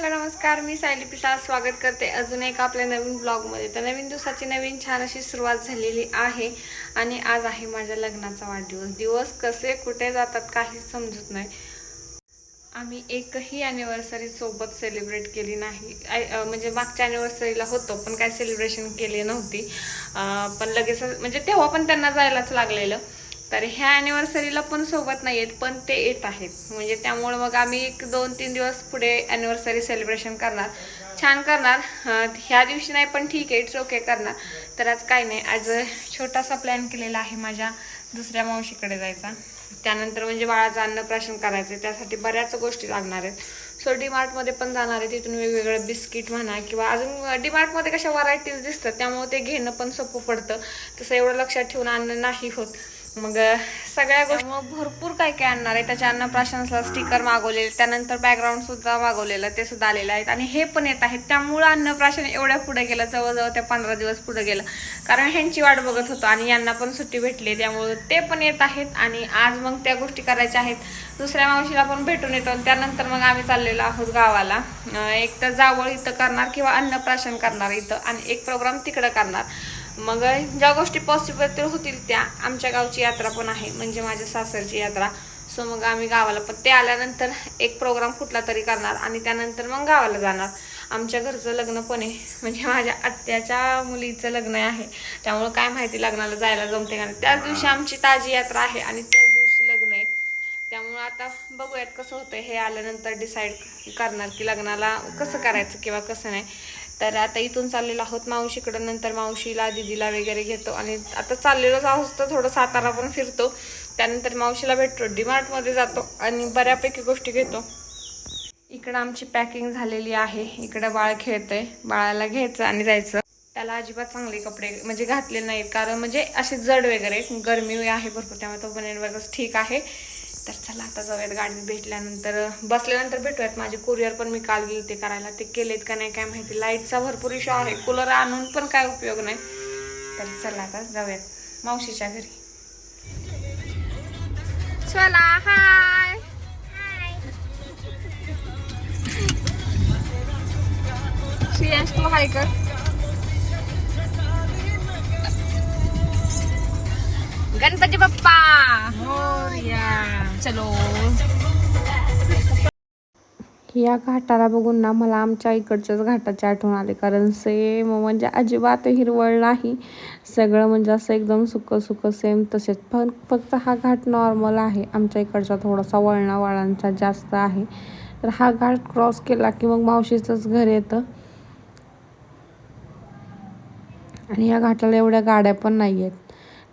सगळ्यांना नमस्कार. मी सायली पिसा स्वागत करते. अजून एक आपल्या नवीन ब्लॉगमध्ये. तर नवीन दिवसाची नवीन छान अशी सुरुवात झालेली आहे आणि आज आहे माझ्या लग्नाचा वाढदिवस. दिवस कसे कुठे जातात काहीच समजत नाही. आम्ही एकही अॅनिव्हर्सरी सोबत सेलिब्रेट केली नाही. म्हणजे मागच्या अॅनिव्हर्सरीला होतो पण काय सेलिब्रेशन केली नव्हती. पण लगेच म्हणजे तेव्हा पण त्यांना जायलाच लागलेलं. तर ह्या अॅनिव्हर्सरीला पण सोबत नाही आहेत पण ते येत आहेत. म्हणजे त्यामुळे मग आम्ही एक दोन तीन दिवस पुढे अॅनिव्हर्सरी सेलिब्रेशन करणार. छान करणार. ह्या दिवशी नाही पण ठीक आहे इट्स ओके करणार. तर आज काय नाही. आज छोटासा प्लॅन केलेला आहे माझ्या दुसऱ्या मावशीकडे जायचा. त्यानंतर म्हणजे बाळाचं अन्नप्राशन करायचं आहे त्यासाठी बऱ्याच गोष्टी लागणार आहेत. सो डीमार्टमध्ये पण जाणार आहे तिथून वेगवेगळे बिस्किट म्हणा किंवा अजून डीमार्टमध्ये कशा व्हरायटीज दिसतात त्यामुळे ते घेणं पण सोपं पडतं. तसं एवढं लक्षात ठेवून आणणं नाही होत. मग सगळ्या गोष्टी मग भरपूर काय काय आणणार आहे. त्याच्या अन्नप्राशनला स्टिकर मागवलेले त्यानंतर बॅकग्राऊंड सुद्धा मागवलेलं ते सुद्धा आलेलं आहेत. आणि हे पण येत आहेत. त्यामुळं अन्नप्राशन एवढ्या पुढे गेलं जवळजवळ त्या पंधरा दिवस पुढे गेलं. कारण ह्यांची वाट बघत होतो आणि यांना पण सुट्टी भेटली. त्यामुळं ते पण येत आहेत आणि आज मग त्या गोष्टी करायच्या आहेत. दुसऱ्या मावशीला पण भेटून येतो आणि त्यानंतर मग आम्ही चाललेलो आहोत गावाला. एक तर जावळ इथं करणार किंवा अन्नप्राशन करणार इथं आणि एक प्रोग्राम तिकडं करणार. मग ज्या गोष्टी पॉसिबल होतील त्या. आमच्या गावची यात्रा पण आहे म्हणजे माझ्या सासरची यात्रा. सो मग आम्ही गावाला पण ते आल्यानंतर एक प्रोग्राम कुठला तरी करणार आणि त्यानंतर मग गावाला जाणार. आमच्या घरचं लग्न पण आहे म्हणजे माझ्या आत्याच्या मुलीचं लग्न आहे. त्यामुळं काय माहिती लग्नाला जायला जमते का नाही. त्याच दिवशी आमची ताजी यात्रा आहे आणि त्याच दिवशी लग्न आहे. त्यामुळं आता बघूयात कसं होतं हे आल्यानंतर डिसाईड करणार की लग्नाला कसं करायचं किंवा कसं नाही. तर आता इथून चाललेलो आहोत मावशीकडं. नंतर मावशीला दिदीला वगैरे घेतो. आणि आता चाललेलोच आहोत तर थोडं सातारा पण फिरतो. त्यानंतर मावशीला भेटतो. डीमार्टमध्ये जातो आणि बऱ्यापैकी गोष्टी घेतो. इकडं आमची पॅकिंग झालेली आहे. इकडं बाळ खेळतंय. बाळाला घ्यायचं आणि जायचं. त्याला अजिबात चांगले कपडे म्हणजे घातले नाहीत. कारण म्हणजे असे जड वगैरे गरमी आहे भरपूर त्यामुळे तो बनेन वगैरे ठीक आहे. तर चला आता जाऊयात गाडीत भेटल्यानंतर. बसल्यानंतर भेटूयात. माझे कुरिअर पण मी काल गेले ते करायला. ते केलेत का नाही काय माहिती. लाईटचा भरपूर इशू आहे. कूलर आणून पण काय उपयोग नाही. तर चला आता जाऊयात. मावशीच्या घरी. चला हाय श्रेयांश तू हाय कर. गणपती बाप्पा! हो. चलो. या घाटाला बघून ना मला आमच्या इकडच्याच घाटाची आठवण आली. कारण सेम म्हणजे अजिबात हिरवळ नाही. सगळं म्हणजे असं एकदम सुकं सुकं सेम तसेच. पण फक्त हा घाट नॉर्मल आहे. आमच्या इकडचा थोडासा वळणावळांचा जास्त आहे. तर हा घाट क्रॉस केला की मग मावशीचंच घर येतं. आणि या घाटाला एवढ्या गाड्या पण नाही आहेत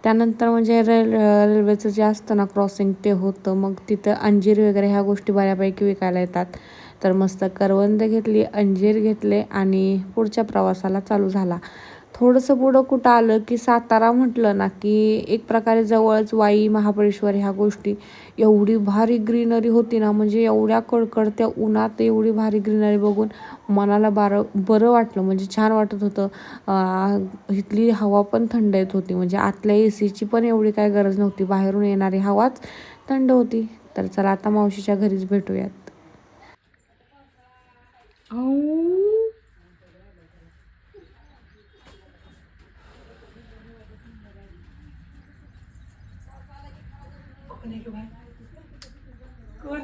त्यानंतर म्हणजे रेल रेल्वेचं जे असतं ना क्रॉसिंग ते होतं. मग तिथं अंजीर वगैरे ह्या गोष्टी बऱ्यापैकी विकायला येतात. तर मस्त करवंद घेतली अंजीर घेतले आणि पुढच्या प्रवासाला चालू झाला. थोडंसं पुढं कुठं आलं की सातारा म्हटलं ना की एक प्रकारे जवळच वाई महाबळेश्वर ह्या गोष्टी एवढी भारी ग्रीनरी होती ना म्हणजे एवढ्या कडकडत्या उन्हात एवढी भारी ग्रीनरी बघून मनाला बारं बरं वाटलं. म्हणजे छान वाटत होतं. इथली हवा पण थंड येत होती. म्हणजे आतल्या ए सीची पण एवढी काय गरज नव्हती. बाहेरून येणारी हवाच थंड होती. तर चला आता मावशीच्या घरीच भेटूयात.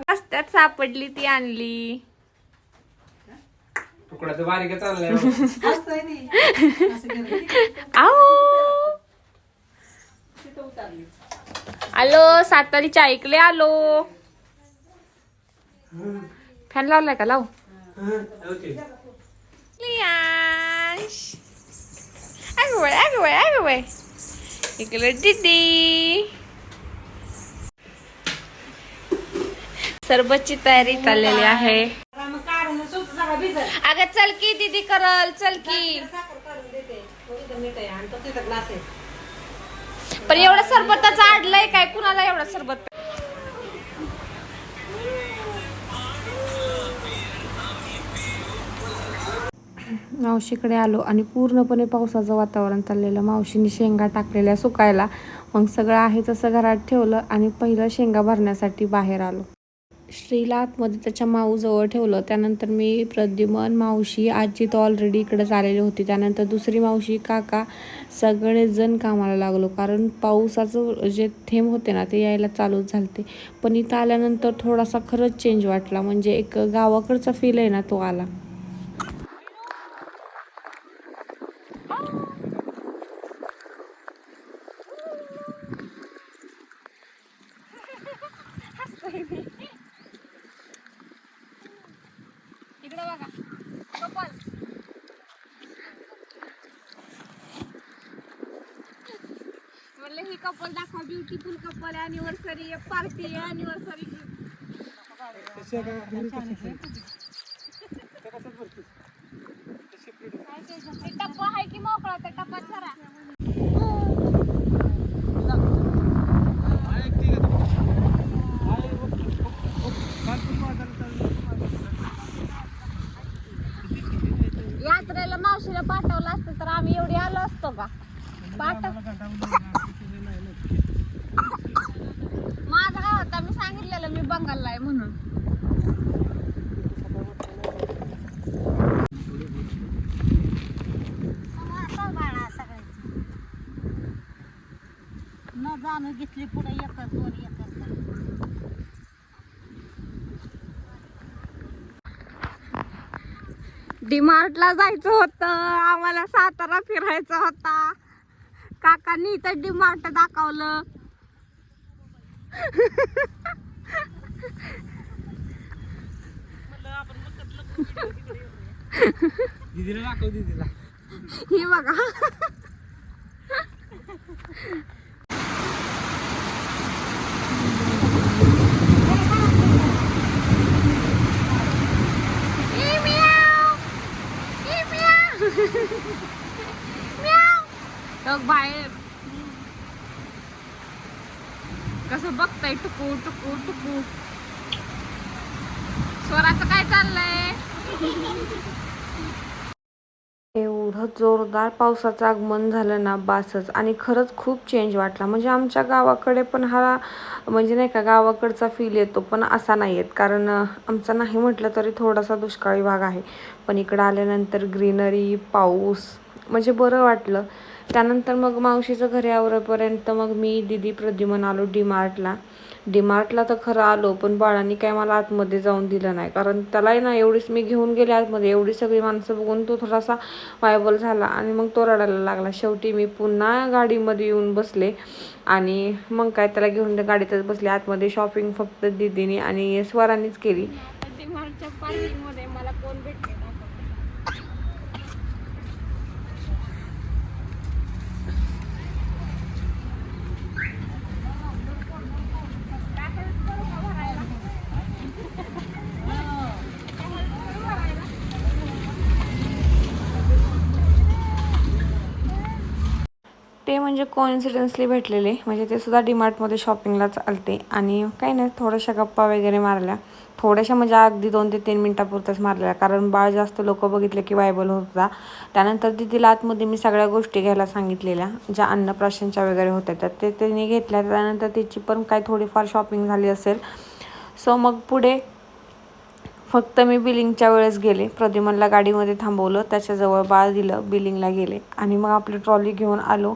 रस्त्यात सापडली ती आणली. तुकडा तर बारीकच आणलाय. आलो सातारीच्या ऐकले आलो. फॅन लावलाय का? लाव. बाई, अगं बाई. इकडे दीदी. सरबतची तयारी चाललेली आहे. अगं चल की दीदी करल चल की. पण एवढं सरबताचं आडलंय काय? कुणाला एवढं सरबत मावशीकडे आलो आणि पूर्णपणे पावसाचं वातावरण चाललेलं. मावशीने शेंगा टाकलेल्या सुकायला. मग सगळं आहे तसं घरात ठेवलं आणि पहिलं शेंगा भरण्यासाठी बाहेर आलो. श्रीला आतमध्ये त्याच्या माऊजवळ ठेवलं. त्यानंतर मी प्रद्युमन मावशी आजी तर ऑलरेडी इकडंच आलेली होती. त्यानंतर दुसरी मावशी काका सगळेजण कामाला लागलो. कारण पावसाचं जे थेंब होते ना ते यायला चालूच झालते. पण इथं आल्यानंतर थोडासा खरंच चेंज वाटला. म्हणजे एक गावाकडचा फील आहे ना तो आला इकडे बघा कपल म्हणलं ही कपल दाखवा beautiful couple anniversary party anniversary टप्पा आहे की मोकळा त्या टप्प्यात करा यात्रेला मावशीला पाठवलं असतं तर आम्ही एवढी आलो असतो का माझा काय होता मी सांगितलेलं मी बंगालला आहे म्हणून. न जाणं घेतली पुढे एकच दोन एकच डीमार्टला जायचं होतं आम्हाला सातारा फिरायचं होता. काकांनी इथं डीमार्ट दाखवलं. दीदीला दाखव दीदीला. ही बघा ई म्याव. ई म्याव. म्याव. बघ बाहेर कसं बघताय टुकू टुकू टुकू स्वराचं काय चाललंय? एवढं जोरदार पावसाचं आगमन झालं ना बासच. आणि खरंच खूप चेंज वाटला. म्हणजे आमच्या गावाकडे पण हा म्हणजे नाही का गावाकडचा फील येतो पण असा नाही येत. कारण आमचा नाही म्हटलं तरी थोडासा दुष्काळी भाग आहे. पण इकडं आल्यानंतर ग्रीनरी पाऊस म्हणजे बरं वाटलं. त्यानंतर मग मावशीचं घरी आवरेपर्यंत मग मी दिदी प्रद्युमन आलो डीमार्टला डीमार्टला तर खरं आलो पण बाळांनी काय मला आतमध्ये जाऊन दिलं नाही. कारण त्यालाही ना एवढीच मी घेऊन गेले आतमध्ये एवढी सगळी माणसं बघून तो थोडासा वायबल झाला आणि मग तो रडायला लागला. शेवटी मी पुन्हा गाडीमध्ये येऊन बसले आणि मग काय त्याला घेऊन त्या गाडीतच बसले. आतमध्ये शॉपिंग फक्त दिदीने आणि स्वरांनीच केली. मला कोण भेटले ते म्हणजे कोइन्सिडन्सली भेटलेले. म्हणजे ते सुद्धा डीमार्टमध्ये शॉपिंगला चालते आणि काही नाही थोड्याशा गप्पा वगैरे मारल्या. थोड्याशा म्हणजे अगदी दोन ते तीन मिनटापुरत्याच मारलेल्या कारण बाळ जास्त लोक बघितले की वायबल होता त्यानंतर तिला आतमध्ये मी सगळ्या गोष्टी घ्यायला सांगितलेल्या. ज्या अन्नप्राशनच्या वगैरे होत्या त्या ते तिने घेतल्या. त्यानंतर तिची पण काही थोडीफार शॉपिंग झाली असेल. सो मग पुढे फक्त मी बिलिंगच्या वेळेस गेले. प्रद्युमनला गाडीमध्ये थांबवलं. त्याच्याजवळ बाळ दिलं. बिलिंगला गेले. आणि मग आपली ट्रॉली घेऊन आलो.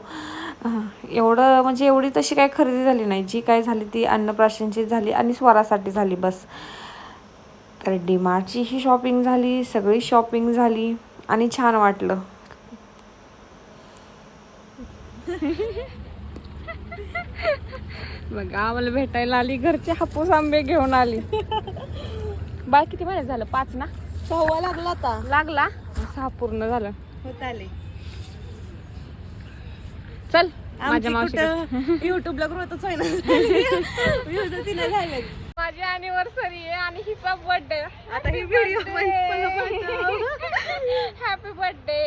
एवढं म्हणजे एवढी तशी काही खरेदी झाली नाही. जी काय झाली ती अन्नप्राशनची झाली आणि स्वरासाठी झाली बस. तर डीमार्टची ही शॉपिंग झाली सगळी शॉपिंग झाली आणि छान वाटलं. बघा आम्हाला भेटायला आली घरचे हापूस आंबे घेऊन आली. बाय किती महिने झालं? पाच ना? सहावा लागला आता. लागला? सहा पूर्ण झालं. होत आले. चल माझ्या मावशी युट्यूबला ग्रोथच होईना. Views तिला झाले माझी अॅनिव्हर्सरी आहे आणि हिचा बर्थडे आता ही व्हिडिओ हॅपी बर्थडे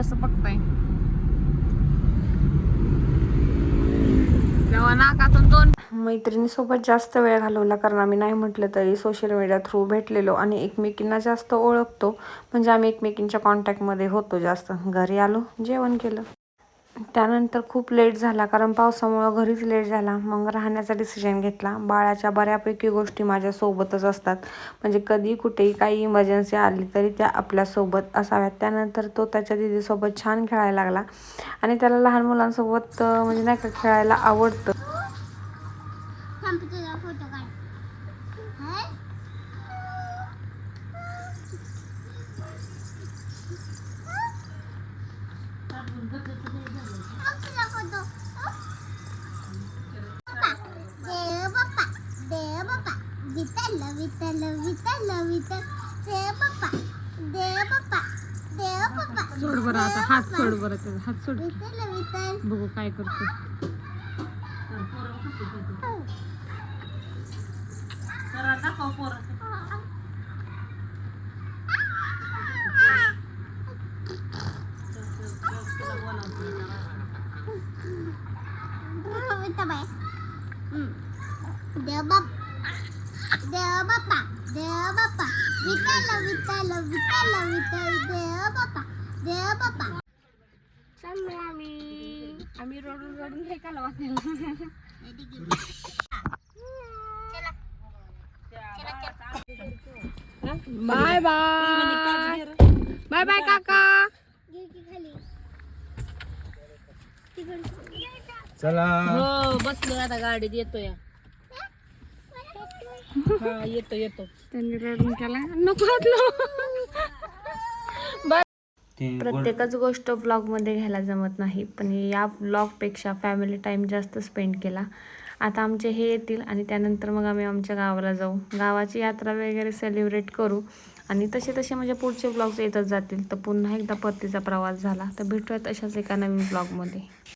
कसं बघताय. मैत्रिणीसोबत जास्त वेळ घालवला कारण आम्ही नाही म्हटलं तरी सोशल मीडिया थ्रू भेटलेलो आणि एकमेकींना जास्त ओळखतो. म्हणजे आम्ही एकमेकींच्या कॉन्टॅक्टमध्ये होतो जास्त. घरी आलो जेवण केलं. त्यानंतर खूप लेट झाला कारण पावसामुळं घरीच लेट झाला. मग राहण्याचा डिसिजन घेतला. बाळाच्या बऱ्यापैकी गोष्टी माझ्यासोबतच असतात. म्हणजे कधी कुठेही काही इमर्जन्सी आली तरी त्या आपल्यासोबत असाव्यात. त्यानंतर तो त्याच्या दिदीसोबत छान खेळायला लागला. आणि त्याला लहान मुलांसोबत म्हणजे नाही का खेळायला आवडतं थांब तुझा फोटो काढ हाय? बघ तुझा फोटो. बाप्पा, देव बाप्पा, देव बाप्पा, विठ्ठल, विठ्ठल, विठ्ठल, विठ्ठल, देव बाप्पा, देव बाप्पा, देव बाप्पा, सोड बरं आता हात सोड बरं त्याचा हात सोड. बघू काय करतो आम्ही रडून रडून हे काला वाचायला बाय बाय. बाय बाय काका. खाली चला. हो बसलो आता गाडीत येतोय. हा येतो येतो. त्यांनी रडून केला. नको प्रत्येकच गोष्ट व्लॉगमध्ये घ्यायला जमत नाही. पण या व्लॉगपेक्षा फॅमिली टाईम जास्त स्पेंड केला. आता आमचे हे येतील आणि त्यानंतर मग आम्ही आमच्या गावाला जाऊ. गावाची यात्रा वगैरे सेलिब्रेट करू. आणि तसे तसे म्हणजे पुढचे ब्लॉग्स येतच जातील. तर पुन्हा एकदा परतीचा प्रवास झाला. तर भेटूयात अशाच एका नवीन ब्लॉगमध्ये